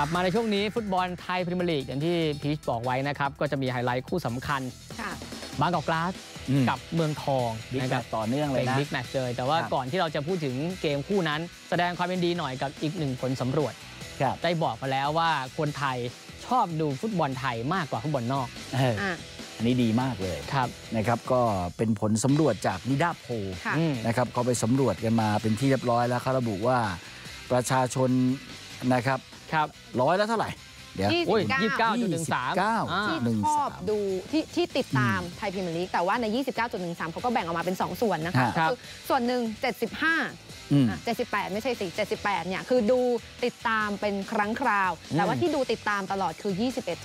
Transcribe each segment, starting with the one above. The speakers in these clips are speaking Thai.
ลับมาในช่วงนี้ฟุตบอลไทยพรีเมียร์ลีกอย่างที่พีชบอกไว้นะครับ ก็จะมีไฮไลท์คู่สำคัญค่ะบางกอกกลาสอืมกับเมืองทองบิ๊กนะแมครัตช์ต่อเนื่องเลเป็ยนนะบิ๊กแมตช์เลยแต่ว่าครับก่อนที่เราจะพูดถึงเกมคู่นั้น แสดงความเป็นดีหน่อยกับอีกหนึ่งผลสำรวจครับได้บอกมาแล้วว่าคนไทยชอบดูฟุตบอลไทยมากกว่าฟุตบอลนอกเอออะอันนี้ดีมากเลยครับนะครับก็เป็นผลสำรวจจากนิดาโพลค่ะอืมนะครับเขาไปสำรวจกันมาเป็นที่เรียบร้อยแล้วเขาระบุว่าประชาชนนะครับ ครับร้อยแล้วเท่าไหร่ เดี๋ยวยี่สิบโอ้ยเก้ายี่สิบเก้าจุดหนึ่งสาม29อ่าที่หนึ่งชอบสามดูที่ที่ติดตามไทยพรีเมียร์ลีกแต่ว่าใน 29.13เขาก็แบ่งออกมาเป็น 2 ส่วนนะคะครับคือส่วนหนึ่ง75อืมอะ78 ไม่ใช่สิ78 เนี่ย คือดูติดตามเป็นครั้งคราว แต่ว่าที่ดูติดตามตลอดคือ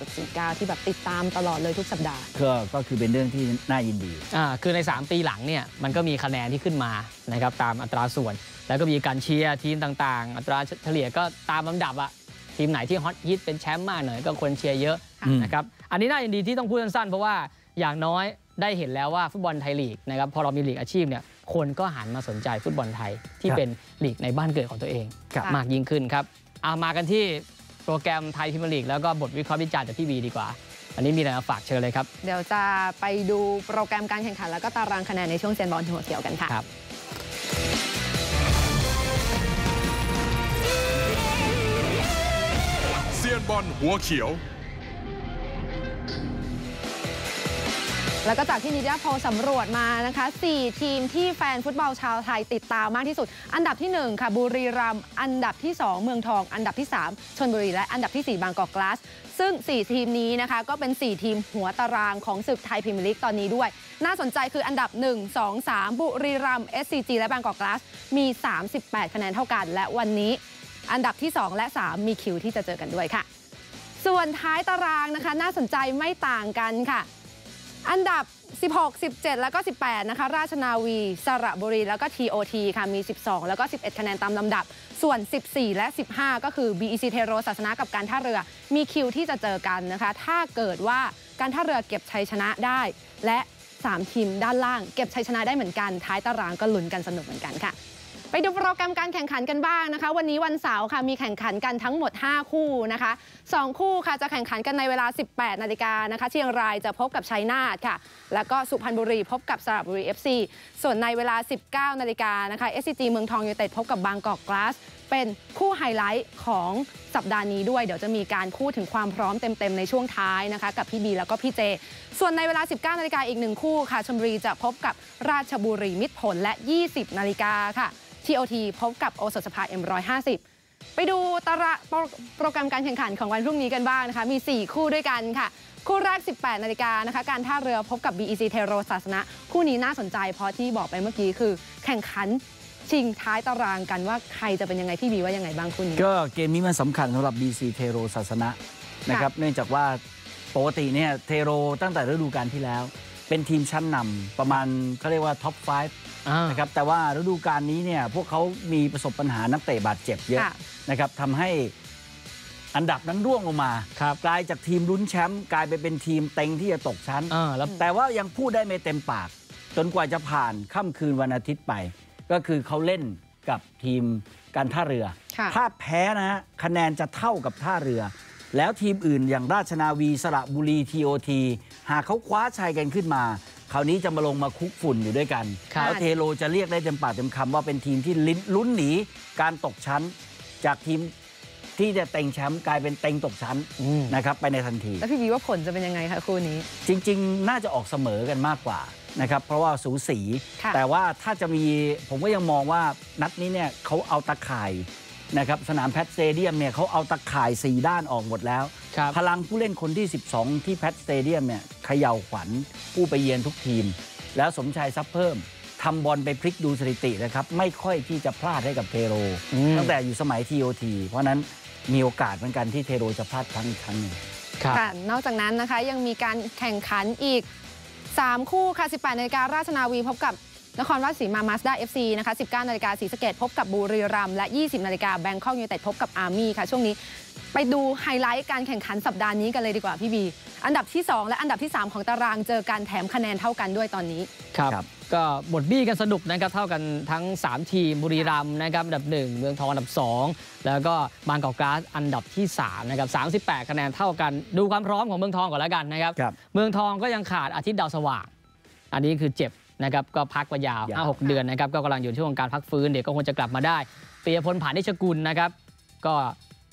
21.49 ที่แบบติดตามตลอดเลยทุกสัปดาห์ ก็ก็คือเป็นเรื่องที่น่ายินดี อ่า คือใน 3 ปีหลังเนี่ย มันก็มีคะแนนที่ขึ้นมา นะครับ ตามอัตราส่วน แล้วก็มีการเชียร์ทีมต่างๆ อัตราเฉลี่ยก็ตามลำดับอะ ทีมไหนที่ฮอตฮิตเป็นแชมป์มากหน่อยก็คนเชียร์เยอะอืมนะครับอันนี้น่ายินดีที่ต้องพูดสั้นๆเพราะว่าอย่างน้อยได้เห็นแล้วว่าฟุตบอลไทยลีกนะครับพอเรามีลีกอาชีพเนี่ยคนก็หันมาสนใจฟุตบอลไทยที่เป็นลีกในบ้านเกิดของตัวเองครับค่ะมากยิ่งขึ้นครับเอามากันที่โปรแกรมไทยพรีเมียร์ลีกแล้วก็บทวิเคราะห์วิจารณ์จากพี่บีดีกว่าอันนี้มีอะไรมาฝากเชิญเลยครับ เดี๋ยวจะไปดูโปรแกรมการแข่งขันแล้วก็ตารางคะแนนในช่วงเซียนบอลหัวเขียวกันค่ะ ยนบอลหัวเขียว แล้วก็จากที่นิดาโพสำรวจมานะคะ 4 ทีมที่แฟนฟุตบอลชาวไทยติดตามมากที่สุด อันดับที่ 1 ค่ะบุรีรัมย์อันดับที่ 2 เมืองทอง อันดับที่ 3ชนบุรีและอันดับที่ 4 บางกอกกลาส ซึ่ง 4 ทีมนี้นะคะก็เป็น 4 ทีมหัวตารางของศึกไทยพรีเมียร์ลีกตอนนี้ด้วย น่าสนใจคืออันดับ 1 2 3 บุรีรัมย์ SCG และบางกอกกลาสมี 38 คะแนนเท่ากัน และวันนี้ อันดับที่ 2 และ 3 มีคิวที่จะเจอกันด้วยค่ะ ส่วนท้ายตารางนะคะ น่าสนใจไม่ต่างกันค่ะ อันดับ 16 17 แล้วก็ 18 นะคะ ราชนาวี สระบุรี แล้วก็ TOT ค่ะ มี 12 แล้วก็ 11 คะแนนตามลำดับ ส่วน 14 และ 15 ก็คือ BEC เทโรศาสนากับการท่าเรือ มีคิวที่จะเจอกันนะคะ ถ้าเกิดว่าการท่าเรือเก็บชัยชนะได้ และ 3 ทีมด้านล่าง เก็บชัยชนะได้เหมือนกัน ท้ายตารางก็ลุ้นกันสนุกเหมือนกันค่ะ ไปดูโปรแกรมการแข่งขันกันบ้างนะคะ วันนี้วันเสาร์ค่ะมีแข่งขันกันทั้งหมด 5 คู่นะคะ 2 คู่ค่ะจะแข่งขันกันในเวลา 18 นาฬิกานะคะเชียงรายจะพบกับชัยนาทค่ะ แล้วก็สุพรรณบุรีพบกับสระบุรี FC ส่วนในเวลา 19 นาฬิกานะคะ SCG เมืองทองยูไนเต็ดพบกับบางกอกกลาสเป็นคู่ไฮไลท์ของสัปดาห์นี้ด้วย เดี๋ยวจะมีการพูดถึงความพร้อมเต็มๆ ในช่วงท้ายนะคะ กับพี่บีแล้วก็พี่เจ ส่วนในเวลา 19 นาฬิกาอีกหนึ่งคู่ค่ะชลบุรีจะพบกับราชบุรีมิตรผลและ 20 นาฬิกาค่ะ TOT พบกับโอสถสภา M150 ไปดูตารางโปรโปรแกรมการแข่งขันของวันพรุ่งนี้กันบ้างนะคะ มี 4 คู่ด้วยกันค่ะ คู่แรก 18 นาฬิกานะคะ การท่าเรือพบกับ BEC เทโรศาสนะ คู่นี้น่าสนใจเพราะที่บอกไปเมื่อกี้คือ แข่งขันชิงท้ายตารางกันว่าใครจะเป็นยังไง พี่บีว่ายังไงบ้างคู่นี้ ก็เกมนี้มันสำคัญสำหรับ BC เทโรศาสนะนะครับ เนื่องจากว่าปกติเนี่ยเทโรตั้งแต่ฤดูกาลที่แล้ว เป็นทีมชั้นนำประมาณเขาเรียกว่าท็อป 5 นะครับแต่ว่าฤดูกาลนี้เนี่ยพวกเขามีประสบปัญหานักเตะบาดเจ็บเยอะค่ะนะครับทำให้อันดับนั้นร่วงลงมาครับกลายจากทีมลุ้นแชมป์กลายไปเป็นทีมเต็งที่จะตกชั้นเออแล้วแต่ว่ายังพูดได้ไม่เต็มปาก จนกว่าจะผ่านค่ำคืนวันอาทิตย์ไป ก็คือเขาเล่นกับทีมการท่าเรือค่ะถ้าแพ้นะฮะคะแนนจะเท่ากับท่าเรือ แล้วทีมอื่นอย่างราชนาวีสระบุรีทีโอทีหากเขาคว้าชัยกันขึ้นมา คราวนี้จะมาลงมาคุกฝุ่นอยู่ด้วยกันครับแล้วเทโลจะเรียกได้เต็มปากเต็มคำว่าเป็นทีมที่ลิ้นลุ้นหนีการตกชั้น จากทีมที่จะเต็งแชมป์กลายเป็นเต็งตกชั้นอืมนะครับไปในทันที แล้วพี่บีว่าผลจะเป็นยังไงคะคู่นี้ จริง ๆ น่าจะออกเสมอกันมากกว่านะครับเพราะว่าสูสีค่ะแต่ว่าถ้าจะมีผมก็ยังมองว่านัดนี้เนี่ยเขาเอาตะข่ายนะครับสนามแพทสเตเดียมเนี่ยเขาเอาตะข่าย 4 ด้านออกหมดแล้วครับพลังผู้เล่นคนที่ 12 ที่แพทสเตเดียมเนี่ย เขย่าขวัญผู้ไปเยือนทุกทีม แล้วสมชายซับเพิ่มทำบอลไปพลิกดูสถิตินะครับ ไม่ค่อยที่จะพลาดให้กับเทโรอืมตั้งแต่อยู่สมัยทีโอทีเพราะฉะนั้นมีโอกาสเหมือนกันที่เทโรจะพลาดครั้งอีกครั้งหนึ่งครับค่ะนอกจากนั้นนะคะยังมีการแข่งขันอีก 3 คู่ค่ะ 18นาฬิการาชนาวีพบกับนครราชสีมามาสด้า FC นะคะ 19นาฬิกาศรีสะเกดพบกับบุรีรัมย์และ 20นาฬิกาแบงคอกยูไนเต็ดพบกับอาร์มี่ค่ะ ช่วงนี้ ไปดูไฮไลท์การแข่งขันสัปดาห์นี้กันเลยดีกว่าพี่บี อันดับที่ 2 และอันดับที่ 3 ของตารางเจอกันแถมคะแนนเท่ากันด้วยตอนนี้ครับครับ ก็บทบี้กันสนุกนะครับเท่ากันทั้ง 3 ทีมบุรีรัมย์นะครับอันดับ 1 เมืองทองอันดับ 2 แล้วก็บางกอกกราสอันดับที่3นะครับ38 คะแนนเท่ากัน ดูความพร้อมของเมืองทองก่อนแล้วกันนะครับครับเมืองทองก็ยังขาดอาทิตย์ดาวสว่าง อันนี้คือเจ็บนะครับก็พักมายาวยาว5-6เดือนนะครับก็กำลังอยู่ในช่วงการพักฟื้นเดี๋ยวก็คงจะกลับมาได้ปียพลผ่านนิชกุลนะครับก็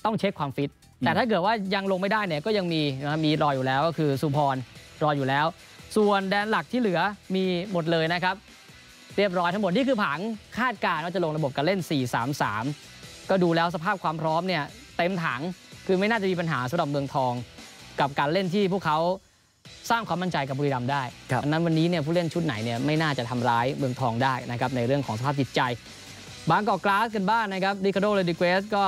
ต้องเช็คความฟิต แต่ถ้าเกิดว่ายังลงไม่ได้เนี่ยก็ยังมีนะมีรออยู่แล้วก็คือสุพรรออยู่แล้ว ส่วนแดนหลักที่เหลือมีหมดเลยนะครับ เรียบร้อยทั้งหมดนี่คือผังคาดการณ์ว่าจะลงระบบการเล่น 4-3-3 ก็ดูแล้วสภาพความพร้อมเนี่ยเต็มถังคือไม่น่าจะมีปัญหาสำหรับเมืองทอง กับการเล่นที่พวกเขาสร้างความมั่นใจกับบุรีรัมย์ได้ครับดังนั้นวันนี้เนี่ยผู้เล่นชุดไหนเนี่ยไม่น่าจะทำร้ายเมืองทองได้นะครับในเรื่องของสภาพจิตใจ บางกอกกราสกันบ้านนะครับดิคาโดเลดิเกสก็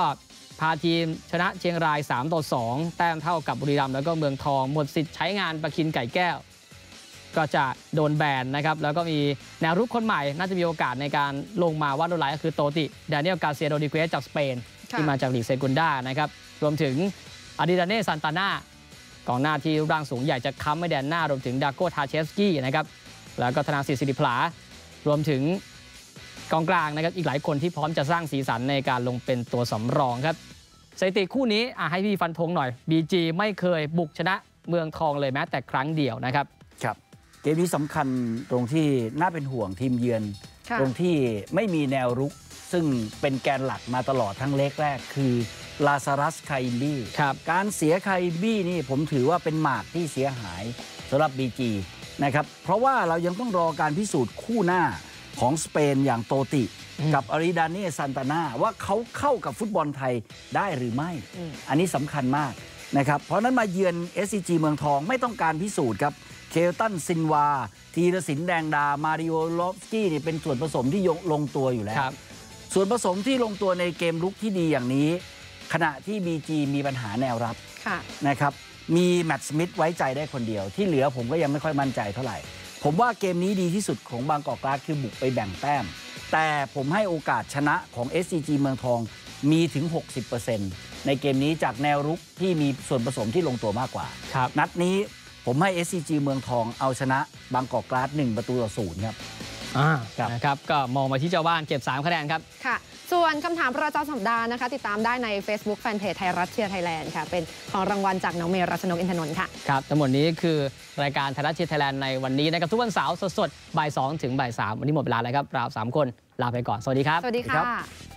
พาทีมชนะเชียงราย 3 ต่อ 2 แต้มเท่ากับบุรีรัมย์แล้วก็เมืองทอง หมดสิทธิ์ใช้งานประคินไก่แก้ว ก็จะโดนแบนนะครับ แล้วก็มีแนวรุกคนใหม่ น่าจะมีโอกาสในการลงมาว่าโดนไลน์ก็คือโตติดานิเอลกาเซียโดดิเกสจากสเปนค่ะที่มาจากลีกเซกุนดานะครับรวมถึงอาดิดาเน่ซันตาน่ากองหน้าที่รูปร่างสูงใหญ่จะค้ำไม่แดนหน้ารวมถึงดาโกทาเชสกี้นะครับแล้วก็ธนาสิทธิ์สิริพลารวมถึงกองกลางนะครับอีกหลายคนที่พร้อมจะสร้างสีสันในการลงเป็นตัวสำรองครับ สถิติคู่นี้อะให้พี่ฟันธงหน่อย BG ไม่เคยบุกชนะเมืองทองเลยแม้แต่ครั้งเดียวนะครับครับเกมนี้สำคัญตรงที่น่าเป็นห่วงทีมเยือนค่ะตรงที่ไม่มีแนวรุก ซึ่งเป็นแกนหลักมาตลอดทั้งเล็กแรกคือลาซารัสไคอิมบี้ครับการเสียไคอิมบี้นี่ผมถือว่าเป็นหมากที่เสียหายสำหรับ BG นะครับเพราะว่าเรายังต้องรอการพิสูจน์คู่หน้า ของสเปนอย่างโตติอืมกับอาริดาเน่ซันตานาว่าเขาเข้ากับฟุตบอลไทยได้หรือไม่อืมอันนี้สำคัญมากนะครับ เพราะฉะนั้นมาเยือน SCG เมืองทองไม่ต้องการพิสูจน์ครับ เคลตันซินวา ทีรศินแดงดา มาริโอลอฟสกี้นี่เป็นส่วนผสมที่ยงลงตัวอยู่แล้วครับส่วนผสมที่ลงตัวในเกมลุกที่ดีอย่างนี้ ขณะที่ BG มีปัญหาแนวรับค่ะนะครับ มีแมตต์สมิธไว้ใจได้คนเดียว ที่เหลือผมก็ยังไม่ค่อยมั่นใจเท่าไหร่ ผมว่าเกมนี้ดีที่สุดของบางกอกกราสคือบุกไปแบ่งแต้ม แต่ผมให้โอกาสชนะของ SCG เมืองทองมีถึง 60%ในเกมนี้จากแนวรุกที่มีส่วนผสมที่ลงตัวมากกว่าครับนัดนี้ผมให้ SCG เมืองทองเอาชนะบางกอกกราส1ประตูต่อศูนย์ครับอ่าครับ นะครับก็มองมาที่เจ้าบ้านเก็บ 3 คะแนนครับค่ะ ส่วนคำถามประจำสัปดาห์นะคะ ติดตามได้ใน Facebook Fanpage ไทยรัฐเชียร์ไทยแลนด์ค่ะ เป็นของรางวัลจากน้องเมย์รัชนกอินทนนท์ค่ะครับทั้งหมดนี้คือรายการไทยรัฐเชียร์ไทยแลนด์ในวันนี้นะครับทุกวันเสาร์สดๆบ่าย2ถึงบ่าย3วันนี้หมดเวลาแล้วครับเราสามคนลาไปก่อนสวัสดีครับ สวัสดีครัค่ะบ